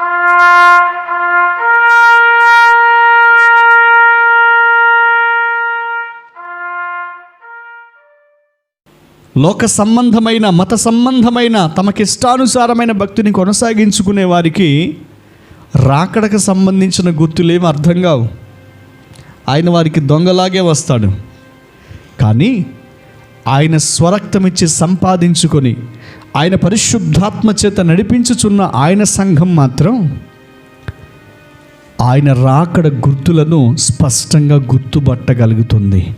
లోక సంబంధమైన మత సంబంధమైన తమకిష్టానుసారమైన భక్తిని కొనసాగించుకునే వారికి రాకడకు సంబంధించిన గుర్తులేమి అర్థం కావు. ఆయన వారికి దొంగలాగే వస్తాడు. కానీ ఆయన స్వరక్తమిచ్చి సంపాదించుకొని ఆయన పరిశుద్ధాత్మ చేత నడిపించుచున్న ఆయన సంఘం మాత్రం ఆయన రాకడ గుర్తులను స్పష్టంగా గుర్తుపట్టగలుగుతుంది.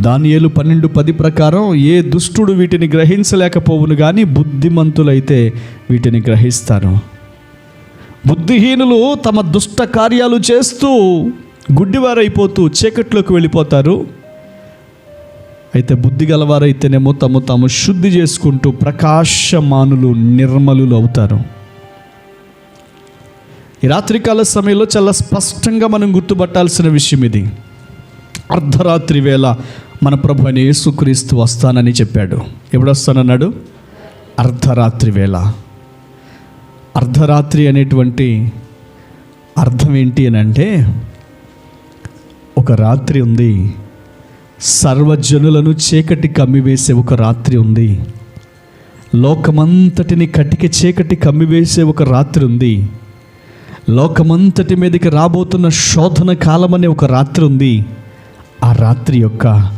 దానియేలు పన్నెండు పది ప్రకారం ఏ దుష్టుడు వీటిని గ్రహించలేకపోవును కానీ బుద్ధిమంతులైతే వీటిని గ్రహిస్తారు. బుద్ధిహీనులు తమ దుష్ట కార్యాలు చేస్తూ గుడ్డివారైపోతూ చీకట్లోకి వెళ్ళిపోతారు. అయితే బుద్ధి గలవారైతేనేమో తమ తాము శుద్ధి చేసుకుంటూ ప్రకాశమానులు నిర్మలులు అవుతారు. ఈ రాత్రికాల సమయంలో చాలా స్పష్టంగా మనం గుర్తుపట్టాల్సిన విషయం ఇది. అర్ధరాత్రి వేళ మన ప్రభు అని యేసుక్రీస్తు వస్తానని చెప్పాడు. ఎప్పుడు వస్తానన్నాడు? అర్ధరాత్రి వేళ. అర్ధరాత్రి అనేటువంటి అర్థం ఏంటి అని అంటే ఒక రాత్రి ఉంది సర్వజనులను చీకటి కమ్మివేసే ఒక రాత్రి ఉంది. లోకమంతటిని కటిక చీకటి కమ్మివేసే ఒక రాత్రి ఉంది. లోకమంతటి మీదకి రాబోతున్న శోధన కాలం అనే ఒక రాత్రి ఉంది. ఆ రాత్రి యొక్క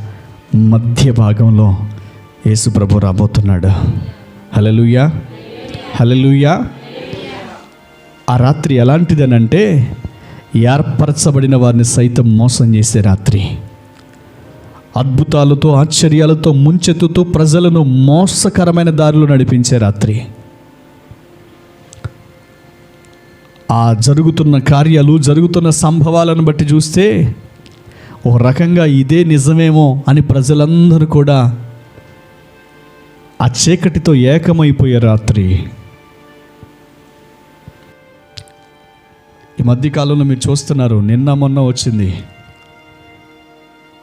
మధ్య భాగంలో యేసుప్రభు రాబోతున్నాడు. హలలుయా హలలుయా ఆ రాత్రి ఎలాంటిదనంటే ఏర్పరచబడిన వారిని సైతం మోసం చేసే రాత్రి. అద్భుతాలతో ఆశ్చర్యాలతో ముంచెత్తుతూ ప్రజలను మోసకరమైన దారిలో నడిపించే రాత్రి. ఆ జరుగుతున్న కార్యాలు జరుగుతున్న సంభవాలను బట్టి చూస్తే ఓ రకంగా ఇదే నిజమేమో అని ప్రజలందరూ కూడా ఆ చీకటితో ఏకమైపోయే రాత్రి. ఈ మధ్యకాలంలో మీరు చూస్తున్నారు నిన్న మొన్న వచ్చింది.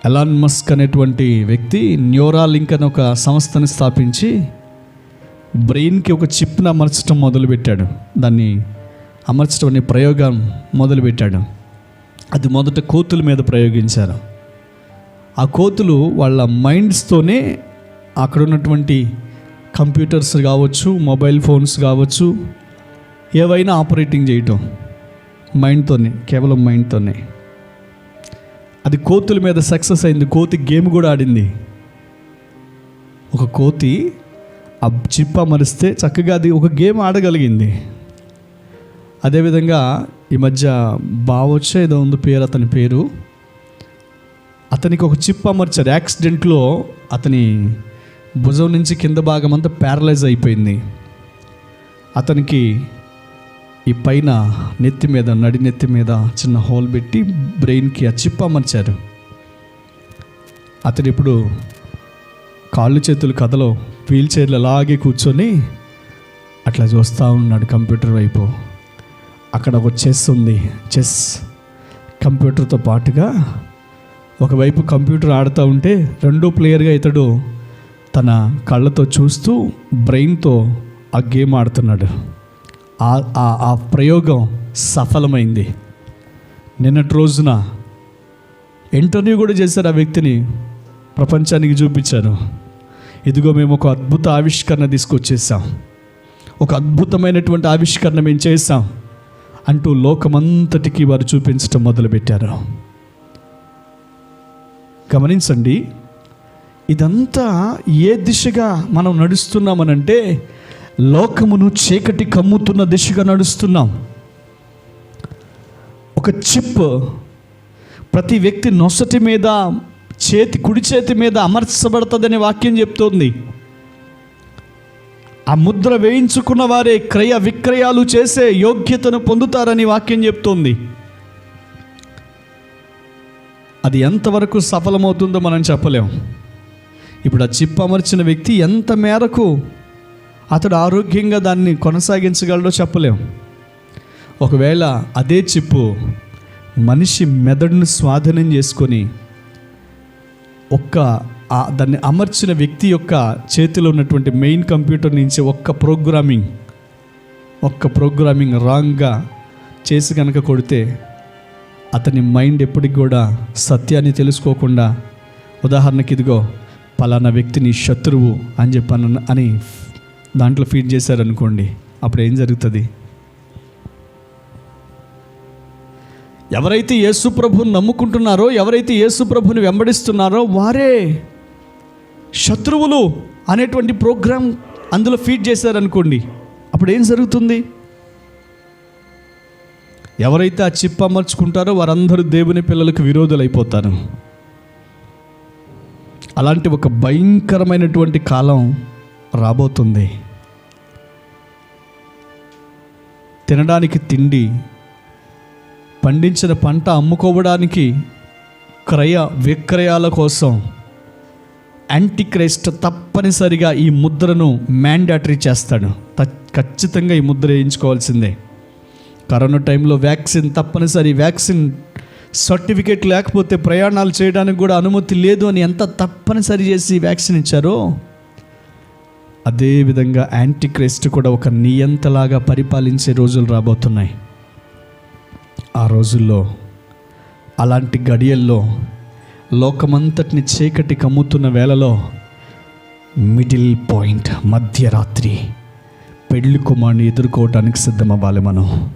ఎలాన్ మస్క్ అనేటువంటి వ్యక్తి న్యూరా లింక్ అని ఒక సంస్థని స్థాపించి బ్రెయిన్కి ఒక చిప్ను అమర్చడం మొదలుపెట్టాడు. దాన్ని అమర్చడం అనే ప్రయోగం మొదలుపెట్టాడు. అది మొదట కోతుల మీద ప్రయోగించారు. ఆ కోతులు వాళ్ళ మైండ్స్తోనే అక్కడ ఉన్నటువంటి కంప్యూటర్స్ కావచ్చు మొబైల్ ఫోన్స్ కావచ్చు ఏవైనా ఆపరేటింగ్ చేయటం. మైండ్తోనే కేవలం మైండ్తోనే. అది కోతుల మీద సక్సెస్ అయింది. కోతి గేమ్ కూడా ఆడింది. ఒక కోతి ఆ చిప్ప మరిస్తే చక్కగా అది ఒక గేమ్ ఆడగలిగింది. అదేవిధంగా ఈ మధ్య బావొచ్చే ఏదో ఉంది పేరు అతని పేరు. అతనికి ఒక చిప్ అమర్చారు యాక్సిడెంట్లో అతని భుజం నుంచి కింద భాగం అంతా ప్యారలైజ్ అయిపోయింది. అతనికి ఈ పైన నెత్తి మీద నడి నెత్తి మీద చిన్న హోల్ పెట్టి బ్రెయిన్కి ఆ చిప్ అమర్చారు. అతడు ఇప్పుడు కాళ్ళు చేతులు కథలో వీల్ చైర్లు అలాగే కూర్చొని అట్లా చూస్తూ ఉన్నాడు కంప్యూటర్ వైపు. అక్కడ ఒక చెస్ ఉంది. చెస్ కంప్యూటర్తో పాటుగా ఒకవైపు కంప్యూటర్ ఆడుతూ ఉంటే రెండో ప్లేయర్గా ఇతడు తన కళ్ళతో చూస్తూ బ్రెయిన్తో ఆ గేమ్ ఆడుతున్నాడు. ఆ- ప్రయోగం సఫలమైంది. నిన్నటి రోజున ఇంటర్వ్యూ కూడా చేశారు ఆ వ్యక్తిని. ప్రపంచానికి చూపించారు. ఇదిగో మేము ఒక అద్భుత ఆవిష్కరణ తీసుకొచ్చేసాం. ఒక అద్భుతమైనటువంటి ఆవిష్కరణ మేము చేసాం అంటూ లోకమంతటికి వారు చూపించటం మొదలుపెట్టారు. గమనించండి ఇదంతా ఏ దిశగా మనం నడుస్తున్నామనంటే లోకమును చీకటి కమ్ముతున్న దిశగా నడుస్తున్నాం. ఒక చిప్ ప్రతి వ్యక్తి నొసటి మీద చేతి కుడి చేతి మీద అమర్చబడుతుందనే వాక్యం చెప్తోంది. ఆ ముద్ర వేయించుకున్న వారే క్రయ విక్రయాలు చేసే యోగ్యతను పొందుతారని వాక్యం చెప్తోంది. అది ఎంతవరకు సఫలమవుతుందో మనం చెప్పలేం. ఇప్పుడు ఆ చిప్ అమర్చిన వ్యక్తి ఎంత మేరకు అతడు ఆరోగ్యంగా దాన్ని కొనసాగించగలడో చెప్పలేం. ఒకవేళ అదే చిప్పు మనిషి మెదడును స్వాధీనం చేసుకొని ఒక్క దాన్ని అమర్చిన వ్యక్తి యొక్క చేతిలో ఉన్నటువంటి మెయిన్ కంప్యూటర్ నుంచి ఒక్క ప్రోగ్రామింగ్ ఒక్క ప్రోగ్రామింగ్ రాంగ్గా చేసి కనుక కొడితే అతని మైండ్ ఎప్పటికి కూడా సత్యాన్ని తెలుసుకోకుండా ఉదాహరణకి ఇదిగో పలానా వ్యక్తిని శత్రువు అని చెప్పాను అని దాంట్లో ఫీడ్ చేశారనుకోండి అప్పుడు ఏం జరుగుతుంది? ఎవరైతే యేసు ప్రభుని నమ్ముకుంటున్నారో ఎవరైతే యేసు ప్రభుని వెంబడిస్తున్నారో వారే శత్రువులు అనేటువంటి ప్రోగ్రాం అందులో ఫీడ్ చేశారనుకోండి అప్పుడు ఏం జరుగుతుంది? ఎవరైతే ఆ చిప్ అమర్చుకుంటారో వారందరూ దేవుని పిల్లలకు విరోధులైపోతారు. అలాంటి ఒక భయంకరమైనటువంటి కాలం రాబోతుంది. తినడానికి తిండి పండించిన పంట అమ్ముకోవడానికి క్రయ విక్రయాల కోసం యాంటీక్రైస్ట్ తప్పనిసరిగా ఈ ముద్రను మ్యాండేటరీ చేస్తాడు. ఖచ్చితంగా ఈ ముద్ర వేయించుకోవాల్సిందే. కరోనా టైంలో వ్యాక్సిన్ తప్పనిసరి వ్యాక్సిన్ సర్టిఫికేట్ లేకపోతే ప్రయాణాలు చేయడానికి కూడా అనుమతి లేదు అని ఎంత తప్పనిసరి చేసి వ్యాక్సిన్ ఇచ్చారో అదేవిధంగా యాంటీక్రైస్ట్ కూడా ఒక నియంతలాగా పరిపాలించే రోజులు రాబోతున్నాయి. ఆ రోజుల్లో అలాంటి గడియల్లో లోకమంతటిని చీకటి కమ్ముతున్న వేళలో మిడిల్ పాయింట్ మధ్యరాత్రి పెళ్ళి కుమారుని ఎదుర్కోవటానికి సిద్ధమవ్వాలి మనం.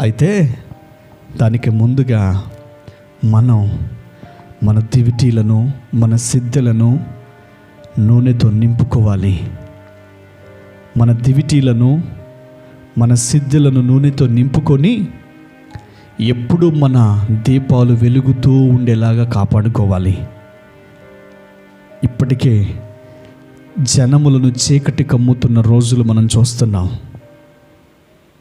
అయితే దానికి ముందుగా మనం మన దివిటీలను మన సిద్ధలను నూనెతో నింపుకోవాలి. మన దివిటీలను మన సిద్ధులను నూనెతో నింపుకొని ఎప్పుడు మన దీపాలు వెలుగుతూ ఉండేలాగా కాపాడుకోవాలి. ఇప్పటికే జనములను చీకటి కమ్ముతున్న రోజులు మనం చూస్తున్నాం.